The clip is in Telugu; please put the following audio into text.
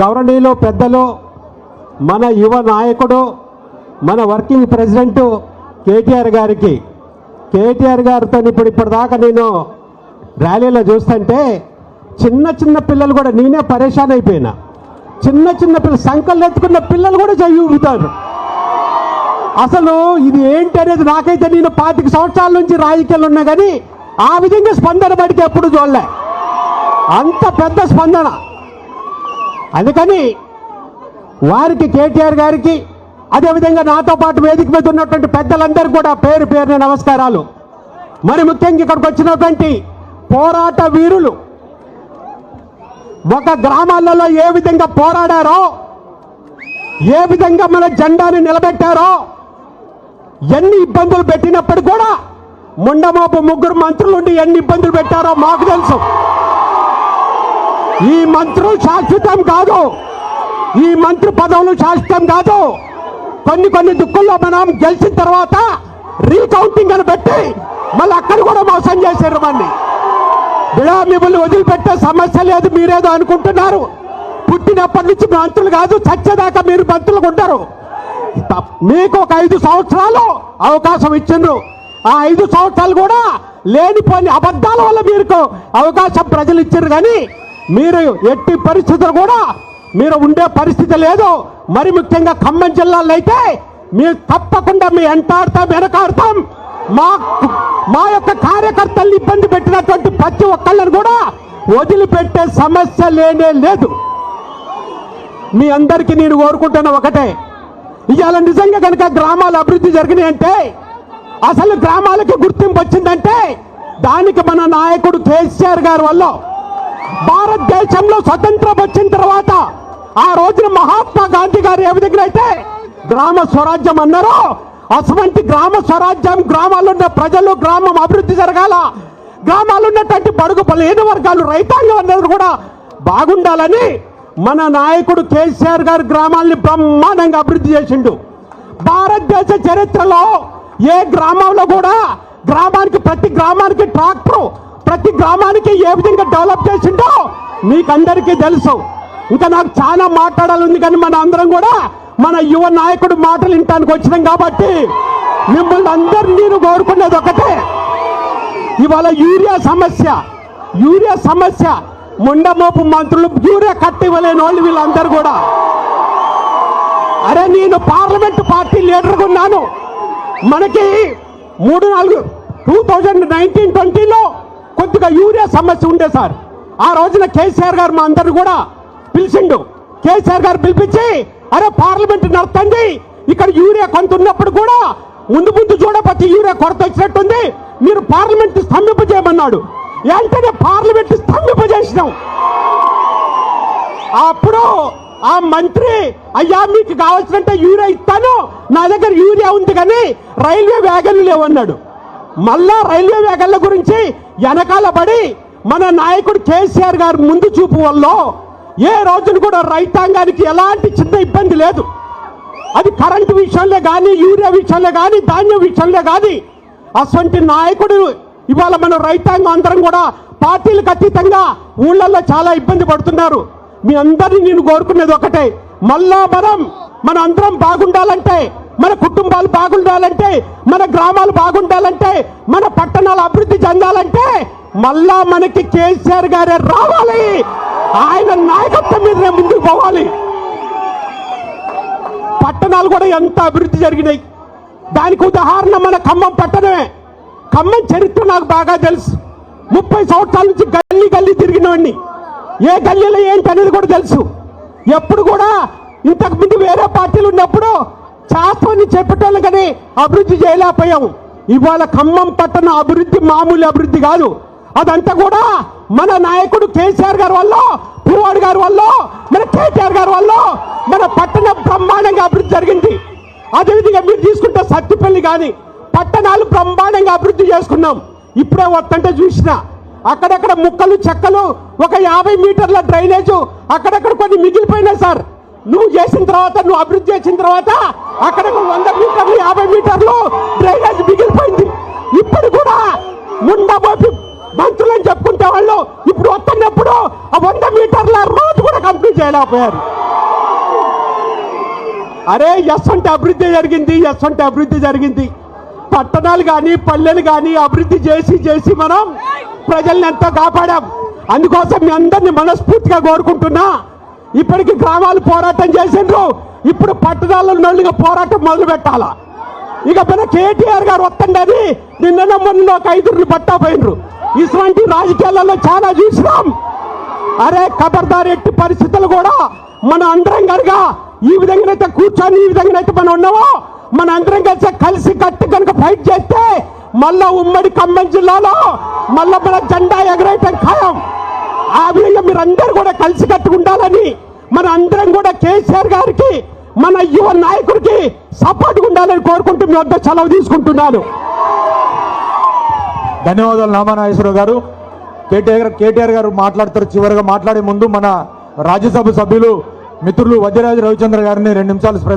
గౌరవనీయులు పెద్దలు మన యువ నాయకుడు మన వర్కింగ్ ప్రెసిడెంట్ కేటీఆర్ గారికి. కేటీఆర్ గారితో ఇప్పుడు ఇప్పటిదాకా నేను ర్యాలీలో చూస్తుంటే చిన్న చిన్న పిల్లలు కూడా నేనే పరేషాన్ అయిపోయినా. చిన్న చిన్న పిల్లలు సంకలు ఎత్తుకున్న పిల్లలు కూడా చెయ్యి ఊపుతారు అసలు ఇది ఏంటి అనేది నాకైతే నేను పాతిక సంవత్సరాల నుంచి రాజకీయాలు ఉన్నా కానీ ఆ విధంగా స్పందన బడికి ఎప్పుడు చూడలే. అంత పెద్ద స్పందన. అందుకని వారికి కేటీఆర్ గారికి అదేవిధంగా నాతో పాటు వేదిక మీద ఉన్నటువంటి పెద్దలందరూ కూడా పేరు పేరున నమస్కారాలు. మరి ముఖ్యంగా ఇక్కడికి వచ్చినటువంటి పోరాట వీరులు ఒక గ్రామాలలో ఏ విధంగా పోరాడారో ఏ విధంగా మన జెండాని నిలబెట్టారో ఎన్ని ఇబ్బందులు పెట్టినప్పుడు కూడా ముండమోపు ముగ్గురు మంత్రులుండి ఎన్ని ఇబ్బందులు పెట్టారో మాకు తెలుసు. ఈ మంత్రులు శాశ్వతం కాదు. ఈ మంత్రి పదవులు శాశ్వతం కాదు. కొన్ని కొన్ని దుక్కుల్లో మనం గెలిచిన తర్వాత రీకౌంటింగ్ అని పెట్టి మళ్ళీ అక్కడ కూడా మోసం చేశారు మళ్ళీ బిడా మిమ్మల్ని వదిలిపెట్టే సమస్య లేదు మీరేదో అనుకుంటున్నారు. పుట్టినప్పటి నుంచి మంత్రులు కాదు చచ్చేదాకా మీరు మంత్రులు ఉంటారు. మీకు ఒక ఐదు సంవత్సరాలు అవకాశం ఇచ్చిండ్రు. ఆ ఐదు సంవత్సరాలు కూడా లేనిపోని అబద్ధాల వల్ల మీకు అవకాశం ప్రజలు ఇచ్చారు కానీ మీరు ఎట్టి పరిస్థితులు కూడా మీరు ఉండే పరిస్థితి లేదు. మరి ముఖ్యంగా ఖమ్మం జిల్లాలో అయితే మీరు తప్పకుండా మీ ఎంటాడతాం వెనకాడతాం. మా మా యొక్క కార్యకర్తల్ని ఇబ్బంది పెట్టినటువంటి ప్రతి ఒక్కళ్ళని కూడా వదిలిపెట్టే సమస్య లేనే లేదు. మీ అందరికీ నేను కోరుకుంటున్న ఒకటే. ఇవాళ నిజంగా కనుక గ్రామాలు అభివృద్ధి జరిగినాయంటే అసలు గ్రామాలకు గుర్తింపు వచ్చిందంటే దానికి మన నాయకుడు కేసీఆర్ గారి వల్ల భారతదేశంలో స్వతంత్రం వచ్చిన తర్వాత ఆ రోజున మహాత్మా గాంధీ గారు ఏ విధంగా అయితే గ్రామ స్వరాజ్యం అన్నారో అటువంటి గ్రామ స్వరాజ్యం గ్రామాల్లో ఉన్న ప్రజలు గ్రామం అభివృద్ధి జరగాల. గ్రామాలున్నటువంటి బడుగు బలహీన వర్గాలు రైతాంగం అనేది కూడా బాగుండాలని మన నాయకుడు కేసీఆర్ గారు గ్రామాల్ని బ్రహ్మాండంగా అభివృద్ధి చేసిండు. భారతదేశ చరిత్రలో ఏ గ్రామంలో కూడా గ్రామానికి ప్రతి గ్రామానికి ట్రాక్టర్ ప్రతి గ్రామానికి ఏ విధంగా డెవలప్ చేసి మీకందరికీ తెలుసు. ఇంకా నాకు చాలా మాట్లాడాలి ఉంది కానీ మన అందరం కూడా మన యువ నాయకుడు మాటలు వినటానికి వచ్చినాం కాబట్టి మిమ్మల్ని అందరినీ నేను కోరుకునేది ఒకటే. ఇవాళ యూరియా సమస్య యూరియా సమస్య ముండమోపు మంత్రులు యూరియా కట్టి ఇవ్వలేని వాళ్ళు వీళ్ళందరూ కూడా. అరే నేను పార్లమెంట్ పార్టీ లీడర్గా ఉన్నాను. మనకి మూడు నాలుగు టూ థౌజండ్ నైన్టీన్ ట్వంటీలో కొద్దిగా యూరియా సమస్య ఉండే సార్. ఆ రోజున కేసీఆర్ గారు మా అందరు కూడా పిలిచిండు. కేసీఆర్ గారు పిలిపించి అరే పార్లమెంట్ నడుతుంది ఇక్కడ యూరియా కొంత ఉన్నప్పుడు కూడా ముందు ముందు చూడబట్టి యూరియా కొరత వచ్చినట్టుంది. మీరు పార్లమెంట్ స్తంభింపజేయమన్నాడు వెంటనే పార్లమెంట్ స్తంభింపజేసినాం అప్పుడు ఆ మంత్రి అయ్యా మీకు కావాల్సినంత యూరియా ఇస్తాను. నా దగ్గర యూరియా ఉంది కానీ రైల్వే వ్యాగన్లు లేవన్నాడు. మళ్ళా రైల్వే వ్యాగన్ల గురించి వెనకాల పడి మన నాయకుడు కేసీఆర్ గారు ముందు చూపు వల్ల ఏ రోజున కూడా రైతాంగానికి ఎలాంటి చిన్న ఇబ్బంది లేదు. అది కరెంటు విషయంలో కానీ యూరియా విషయంలో కానీ ధాన్యం విషయంలో కానీ అటువంటి నాయకుడు ఇవాళ మన రైతాంగం అందరం కూడా పార్టీలకు అతీతంగా ఊళ్ళల్లో చాలా ఇబ్బంది పడుతున్నారు. మీ అందరినీ నేను కోరుకునేది ఒకటే మళ్ళా మనం మన అందరం బాగుండాలంటే మన కుటుంబాలు బాగుండాలంటే మన గ్రామాలు బాగుండాలంటే మన పట్టణాలు అభివృద్ధి చెందాలంటే మళ్ళా మనకి కేసీఆర్ గారే రావాలి. ఆయన నాయకత్వం మీదనే ముందుకు పోవాలి. పట్టణాలు కూడా ఎంత అభివృద్ధి జరిగినాయి. దానికి ఉదాహరణ మన ఖమ్మం పట్టణమే. ఖమ్మం చరిత్ర నాకు బాగా తెలుసు. ముప్పై సంవత్సరాల నుంచి గల్లీ గల్లీ తిరిగినవాడిని ఏ గల్లీలో ఏంటి అనేది కూడా తెలుసు. ఎప్పుడు కూడా ఇంతకు ముందు వేరే పార్టీలు ఉన్నప్పుడు శాస్త్రాన్ని చెప్పేటోళ్ళు కానీ అభివృద్ధి చేయలేకపోయాము ఇవాళ ఖమ్మం పట్టణ అభివృద్ధి మామూలు అభివృద్ధి కాదు. అదంతా కూడా మన నాయకుడు కేసీఆర్ గారి వల్ల పురువాడు గారి వల్ల మన కేటీఆర్ గారి వల్ల మన పట్టణ బ్రహ్మాండంగా అభివృద్ధి జరిగింది. అదేవిధంగా మీరు తీసుకుంటే సత్తిపల్లి కానీ పట్టణాలు బ్రహ్మాండంగా అభివృద్ధి చేసుకున్నాం. ఇప్పుడే వస్తుంటే చూసిన. అక్కడక్కడ ముక్కలు చెక్కలు ఒక యాభై మీటర్ల డ్రైనేజ్ అక్కడక్కడ కొన్ని మిగిలిపోయినాయి సార్. నువ్వు చేసిన తర్వాత నువ్వు అభివృద్ధి చేసిన తర్వాత అక్కడ వంద మీటర్లు యాభై మీటర్లు డ్రైనేజ్ మిగిలిపోయింది. ఇప్పుడు కూడా ముండబోపి మంత్రులని చెప్పుకుంటే వాళ్ళు ఇప్పుడు వస్తున్నప్పుడు ఆ వంద మీటర్ల రోజు కూడా కంప్లీట్ చేయలేకపోయారు. అరే ఎస్ అంటే అభివృద్ధి జరిగింది ఎస్ అంటే అభివృద్ధి జరిగింది. పట్టణాలు కానీ పల్లెలు కానీ అభివృద్ధి చేసి చేసి మనం ప్రజల్ని ఎంతో కాపాడాం. అందుకోసం మీ అందరినీ మనస్ఫూర్తిగా కోరుకుంటున్నా. ఇప్పటికి గ్రామాలు పోరాటం చేసిండ్రు. ఇప్పుడు పట్టణాల నోళ్ళుగా పోరాటం మొదలు పెట్టాలా? ఇక మన కేటీఆర్ గారు వస్తుండని నిన్న మొన్న ఒక ఐదుగురు పట్టా పోయినరు ఇటువంటి రాజకీయాలలో చాలా చూసినాం. అరే ఖబర్దార్ ఎట్టి పరిస్థితులు కూడా మన అందరం కనుక ఈ విధంగానైతే కూర్చొని ఈ విధంగానైతే మనం ఉన్నామో మన అందరం కలిసి కలిసి కట్టి కనుక ఫైట్ చేస్తే మళ్ళా ఉమ్మడి ఖమ్మం జిల్లాలో మళ్ళా మన జెండా ఎగరేయటం ఖాయం. ఆ విధంగా మీరందరూ కూడా కలిసి కట్టుకుండాలని మన అందరం కూడా కేసీఆర్ గారికి మన యువ నాయకుడికి సపోర్ట్ ఉండాలని కోరుకుంటూ మీ వద్ద సెలవు తీసుకుంటున్నాను. ధన్యవాదాలు నామానాగేశ్వరరావు గారు. కేటీఆర్ కేటీఆర్ గారు మాట్లాడతారు. చివరిగా మాట్లాడే ముందు మన రాజ్యసభ సభ్యులు మిత్రులు వజ్రరాజు రవిచంద్ర గారిని రెండు నిమిషాలు